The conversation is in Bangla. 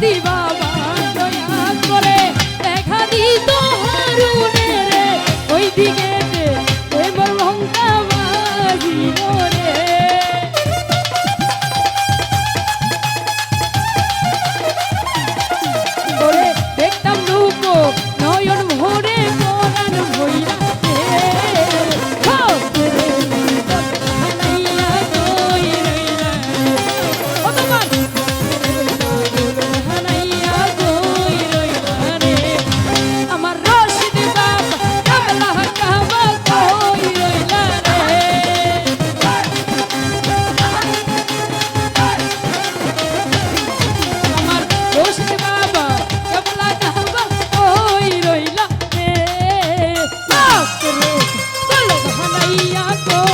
দিবা করে দেখা দি তো রে ওই দিকে পাইয়া কো